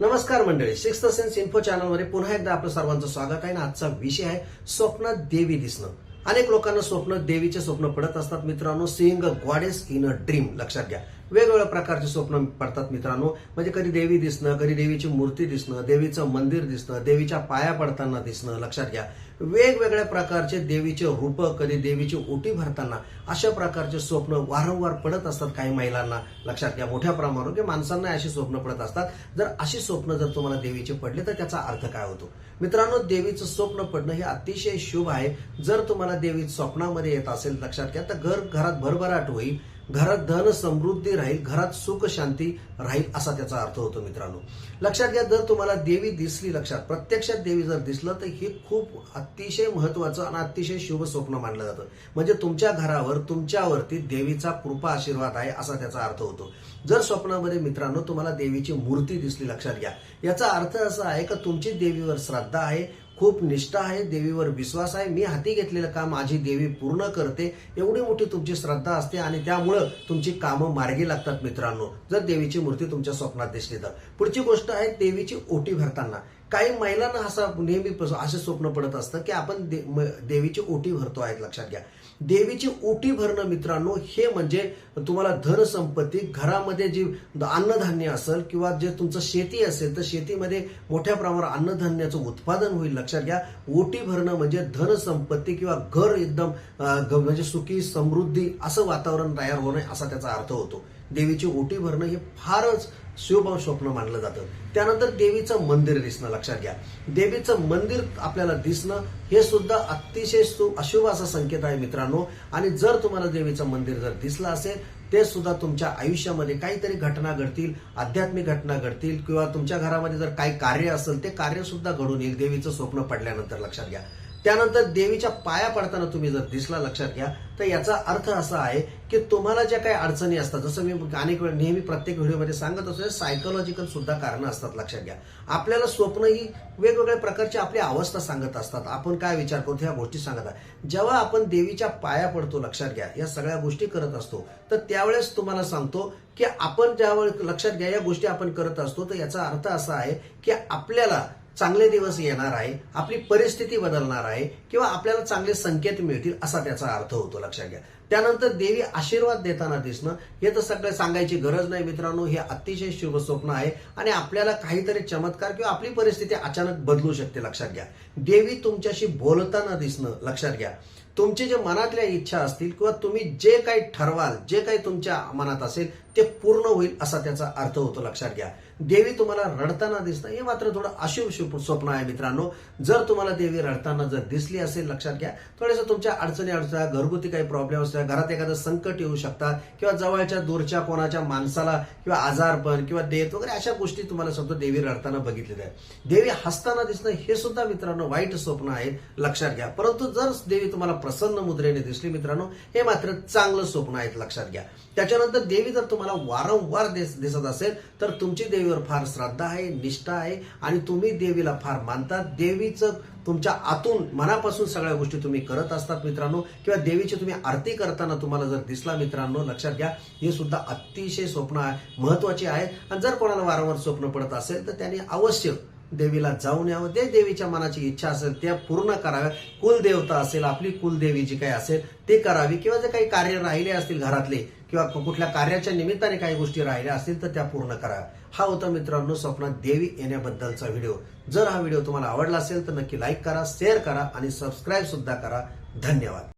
नमस्कार मंडळी six sense info चॅनलमध्ये पुन्हा एकदा आपलं सर्वांचं स्वागत आहे आणि आजचा विषय आहे स्वप्नात देवी दिसणं. अनेक लोकांना स्वप्न देवीचे स्वप्न पडत असतात. मित्रांनो sing a goddess in a dream लक्षात घ्या. वेगवेगळ्या प्रकारचे स्वप्न पडतात मित्रांनो. म्हणजे कधी देवी दिसणं कधी देवीची मूर्ती दिसणं देवीचं मंदिर दिसणं देवीच्या पाया पडताना दिसणं लक्षात घ्या. वेगवेगळ्या प्रकारचे देवीचे रूप कधी देवीची ओटी भरताना अशा प्रकारचे स्वप्न वारंवार पडत असतात काही महिलांना. लक्षात घ्या मोठ्या प्रमाणावर की माणसांना अशी स्वप्न पडत असतात. जर अशी स्वप्न जर तुम्हाला देवीचे पडले तर त्याचा अर्थ काय होतो? मित्रांनो देवीचं स्वप्न पडणं हे अतिशय शुभ आहे. जर तुम्हाला देवी स्वप्नामध्ये येत असेल लक्षात घ्या तर घर घरात भरभराट होईल. घरात धन समृद्धी राहील घरात सुख शांती राहील असा त्याचा अर्थ होतो मित्रांनो. लक्षात घ्या जर तुम्हाला देवी दिसली लक्षात प्रत्यक्षात देवी जर दिसलं तर हे खूप अतिशय महत्वाचं आणि अतिशय शुभ स्वप्न मानलं जातं. म्हणजे तुमच्या घरावर तुमच्यावरती देवीचा कृपा आशीर्वाद आहे असा त्याचा अर्थ होतो. जर स्वप्नामध्ये मित्रांनो तुम्हाला देवीची मूर्ती दिसली लक्षात घ्या. याचा अर्थ असा आहे का तुमची देवीवर श्रद्धा आहे खूप निष्ठा आहे देवीवर विश्वास आहे. मी हाती घेतलेलं काम माझी देवी पूर्ण करते. एवढी मोठी तुमची श्रद्धा असते आणि त्यामुळं तुमची कामं मार्गी लागतात मित्रांनो. जर देवीची मूर्ती तुमच्या स्वप्नात दिसली तर. पुढची गोष्ट आहे देवीची ओटी भरताना. काही महिलांना असा नेहमी असे स्वप्न पडत असतं की आपण दे- म- देवीची ओटी भरतो आहेत लक्षात घ्या. देवीची ओटी भरणं मित्रांनो हे म्हणजे तुम्हाला धनसंपत्ती घरामध्ये जी अन्नधान्य असेल किंवा जे तुमचं शेती असेल तर शेतीमध्ये मोठ्या प्रमाणावर अन्नधान्याचं उत्पादन होईल लक्षात घ्या. ओटी भरणं म्हणजे धनसंपत्ती किंवा घर एकदम म्हणजे सुखी समृद्धी असं वातावरण तयार होणं असा त्याचा अर्थ होतो. देवीची ओटी भरणं हे फारच शुभ स्वप्न मानलं जातं. त्यानंतर देवीचं मंदिर दिसणं लक्षात घ्या. देवीचं मंदिर आपल्याला दिसणं हे सुद्धा अतिशय अशुभ असा संकेत आहे मित्रांनो. आणि जर तुम्हाला देवीचं मंदिर जर दिसलं असेल ते सुद्धा तुमच्या आयुष्यामध्ये काहीतरी घटना घडतील आध्यात्मिक घटना घडतील किंवा तुमच्या घरामध्ये जर काही कार्य असेल ते कार्य सुद्धा घडून येईल देवीचं स्वप्न पडल्यानंतर लक्षात घ्या. त्यानंतर देवीच्या पाया पडताना तुम्ही जर दिसला लक्षात घ्या तर याचा अर्थ असा आहे की तुम्हाला ज्या काही अडचणी असतात जसं मी अनेक वेळ नेहमी प्रत्येक व्हिडिओमध्ये सांगत असतो सायकोलॉजिकल सुद्धा कारणं असतात लक्षात घ्या. आपल्याला स्वप्न ही वेगवेगळ्या प्रकारची आपली अवस्था सांगत असतात. आपण काय विचार करतो ह्या गोष्टी सांगत आहे. जेव्हा आपण देवीच्या पाया पडतो लक्षात घ्या या सगळ्या गोष्टी करत असतो तर त्यावेळेस तुम्हाला सांगतो की आपण ज्यावेळेस लक्षात घ्या या गोष्टी आपण करत असतो तर याचा अर्थ असा आहे की आपल्याला चांगले दिवस येणार आहे आपली परिस्थिती बदलणार आहे किंवा आपल्याला चांगले संकेत मिळतील असा त्याचा अर्थ होतो लक्षात घ्या. त्यानंतर देवी आशीर्वाद देताना दिसणं हे तर सगळं सांगायची गरज नाही मित्रांनो हे अतिशय शुभ स्वप्न आहे. आणि आपल्याला काहीतरी चमत्कार किंवा आपली परिस्थिती अचानक बदलू शकते लक्षात घ्या. देवी तुमच्याशी बोलताना दिसणं लक्षात घ्या. तुमचे जे मनातल्या इच्छा असतील किंवा तुम्ही जे काही ठरवाल जे काही तुमच्या मनात असेल ते पूर्ण होईल असा त्याचा अर्थ होतो लक्षात घ्या. देवी तुम्हाला रडताना दिसणं हे मात्र थोडं अशुभ शुभ स्वप्न आहे मित्रांनो. जर तुम्हाला देवी रडताना जर दिसली असेल लक्षात घ्या. थोडंसं तुमच्या अडचणी अडचणी घरगुती काही प्रॉब्लेम असतात घरात एखादं संकट येऊ शकतात किंवा जवळच्या दूरच्या कोणाच्या माणसाला किंवा आजारपण किंवा देत वगैरे अशा गोष्टी तुम्हाला समजा देवी रडताना बघितलेल्या आहेत. देवी हसताना दिसणं हे सुद्धा मित्रांनो वाईट स्वप्न आहे लक्षात घ्या. परंतु जर देवी तुम्हाला प्रसन्न मुद्रेने दिसली मित्रांनो हे मात्र चांगलं स्वप्न आहेत लक्षात घ्या. त्याच्यानंतर देवी जर तुम्हाला वारंवार दिसत असेल तर तुमची देवीवर फार श्रद्धा आहे निष्ठा आहे आणि तुम्ही देवीला फार मानतात देवीचं तुमच्या आतून मनापासून सगळ्या गोष्टी तुम्ही करत असतात मित्रांनो. किंवा देवीची तुम्ही आरती करताना तुम्हाला जर दिसला मित्रांनो लक्षात घ्या हे सुद्धा अतिशय स्वप्न आहे महत्वाची आहेत आणि जर कोणाला वारंवार स्वप्न पडत असेल तर त्यांनी अवश्य देवीला जाऊन यावं ते देवीच्या मनाची इच्छा असेल त्या पूर्ण कराव्या कुलदेवता असेल आपली कुलदेवी जी काही असेल ते करावी. किंवा जे काही कार्य राहिले असतील घरातले किंवा कुठल्या कार्याच्या निमित्ताने काही गोष्टी राहिल्या असतील तर त्या पूर्ण करा हा होता मित्रांनो स्वप्नात देवी येण्याबद्दलचा व्हिडिओ. जर हा व्हिडिओ तुम्हाला आवडला असेल तर नक्की लाईक करा शेअर करा आणि सबस्क्राईब सुद्धा करा. धन्यवाद.